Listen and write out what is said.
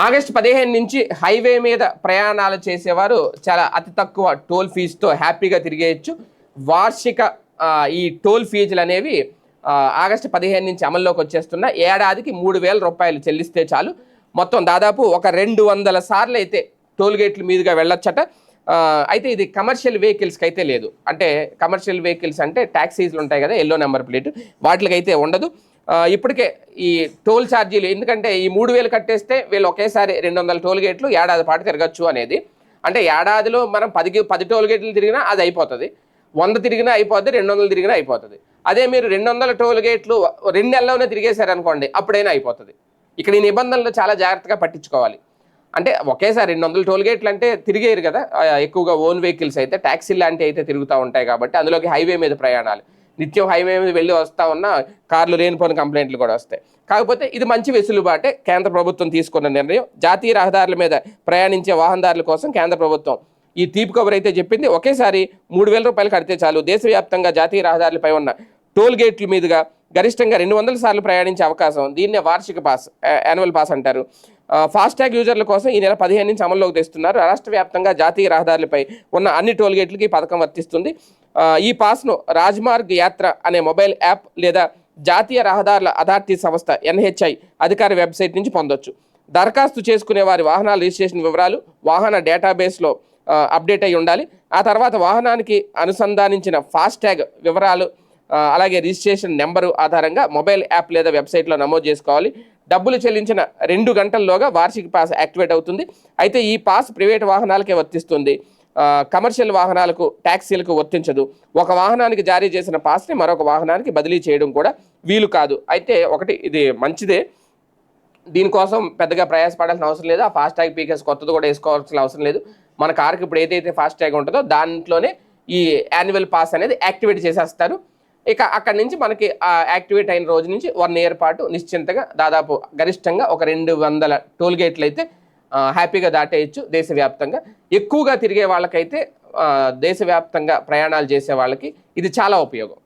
August పదిహేను నుంచి highway మీద ప్రయాణాలు చేసేవారు చాలా అతి తక్కువ టోల్ ఫీజుతో హ్యాపీగా తిరిగేయచ్చు. వార్షిక ఈ టోల్ ఫీజులు అనేవి ఆగస్టు పదిహేను నుంచి అమల్లోకి వచ్చేస్తున్న ఏడాదికి మూడు వేల రూపాయలు చెల్లిస్తే చాలు. మొత్తం దాదాపు ఒక రెండు వందల సార్లు అయితే టోల్ గేట్ల మీదుగా వెళ్ళొచ్చట. అయితే ఇది కమర్షియల్ వెహికల్స్కి అయితే లేదు. అంటే కమర్షియల్ వెహికల్స్ అంటే ట్యాక్సీలు ఉంటాయి కదా ఎల్లో నెంబర్ ప్లేట్. వాటికైతే ఉండదు. ఇప్పటికే ఈ టోల్ ఛార్జీలు ఎందుకంటే ఈ మూడు వేలు కట్టేస్తే వీళ్ళు ఒకేసారి రెండు వందల టోల్ గేట్లు ఏడాది పాటు తిరగచ్చు అనేది. అంటే ఏడాదిలో మనం పదికి పది టోల్ గేట్లు తిరిగినా అది అయిపోతుంది. వంద తిరిగినా అయిపోద్ది రెండు వందలు తిరిగినా అయిపోతుంది. అదే మీరు రెండు వందల టోల్ గేట్లు రెండు నెలలోనే తిరిగేశారనుకోండి అప్పుడైనా అయిపోతుంది. ఇక్కడ ఈ నిబంధనలు చాలా జాగ్రత్తగా పట్టించుకోవాలి. అంటే ఒకేసారి రెండు వందల టోల్ గేట్లు అంటే తిరిగేరు కదా ఎక్కువగా ఓన్ వెహికల్స్ అయితే ట్యాక్సీ లాంటివి అయితే తిరుగుతూ ఉంటాయి కాబట్టి అందులోకి హైవే మీద ప్రయాణాలు. నిత్యం హైవే మీద వెళ్ళి వస్తూ ఉన్న కార్లు లేనిపోని కంప్లైంట్లు కూడా వస్తాయి. కాకపోతే ఇది మంచి వెసులుబాటే కేంద్ర ప్రభుత్వం తీసుకున్న నిర్ణయం. జాతీయ రహదారుల మీద ప్రయాణించే వాహనదారుల కోసం కేంద్ర ప్రభుత్వం ఈ తీపి కబురు అయితే చెప్పింది. ఒకేసారి మూడు వేల రూపాయలు కడితే చాలు. దేశవ్యాప్తంగా జాతీయ రహదారులపై ఉన్న టోల్ గేట్ల మీదుగా గరిష్టంగా రెండు వందల సార్లు ప్రయాణించే అవకాశం దీన్నే వార్షిక పాస్ యాన్యువల్ పాస్ అంటారు. ఫాస్టాగ్ యూజర్ల కోసం ఈ నెల పదిహేను నుంచి అమల్లోకి తెస్తున్నారు. రాష్ట్ర వ్యాప్తంగా జాతీయ రహదారులపై ఉన్న అన్ని టోల్ గేట్లకి ఈ పథకం వర్తిస్తుంది. ఈ పాస్ను రాజ్మార్గ్ యాత్ర అనే మొబైల్ యాప్ లేదా జాతీయ రహదారుల అథారిటీ సంస్థ ఎన్హెచ్ఐ అధికార వెబ్సైట్ నుంచి పొందొచ్చు. దరఖాస్తు చేసుకునే వారి వాహనాల రిజిస్ట్రేషన్ వివరాలు వాహన డేటాబేస్లో అప్డేట్ అయి ఉండాలి. ఆ తర్వాత వాహనానికి అనుసంధానించిన ఫాస్టాగ్ వివరాలు అలాగే రిజిస్ట్రేషన్ నెంబరు ఆధారంగా మొబైల్ యాప్ లేదా వెబ్సైట్లో నమోదు చేసుకోవాలి. డబ్బులు చెల్లించిన రెండు గంటల్లోగా వార్షిక పాస్ యాక్టివేట్ అవుతుంది. అయితే ఈ పాస్ ప్రైవేట్ వాహనాలకే వర్తిస్తుంది. కమర్షియల్ వాహనాలకు ట్యాక్సీలకు వర్తించదు. ఒక వాహనానికి జారీ చేసిన పాస్ని మరొక వాహనానికి బదిలీ చేయడం కూడా వీలు కాదు. అయితే ఒకటి ఇది మంచిదే. దీనికోసం పెద్దగా ప్రయాసపడాల్సిన అవసరం లేదు. ఆ ఫాస్ట్ ట్యాగ్ పీకేస్ కొత్తది కూడా వేసుకోవాల్సిన అవసరం లేదు. మన కార్కి ఇప్పుడు ఏదైతే ఫాస్ట్ ట్యాగ్ ఉంటుందో దాంట్లోనే ఈ యాన్యువల్ పాస్ అనేది యాక్టివేట్ చేసేస్తారు. ఇక అక్కడి నుంచి మనకి ఆ యాక్టివేట్ అయిన రోజు నుంచి వన్ ఇయర్ పాటు నిశ్చింతగా దాదాపు గరిష్టంగా ఒక రెండు వందల టోల్ గేట్లు అయితే హ్యాపీగా దాటేయచ్చు దేశవ్యాప్తంగా. ఎక్కువగా తిరిగే వాళ్ళకైతే దేశవ్యాప్తంగా ప్రయాణాలు చేసే వాళ్ళకి ఇది చాలా ఉపయోగం.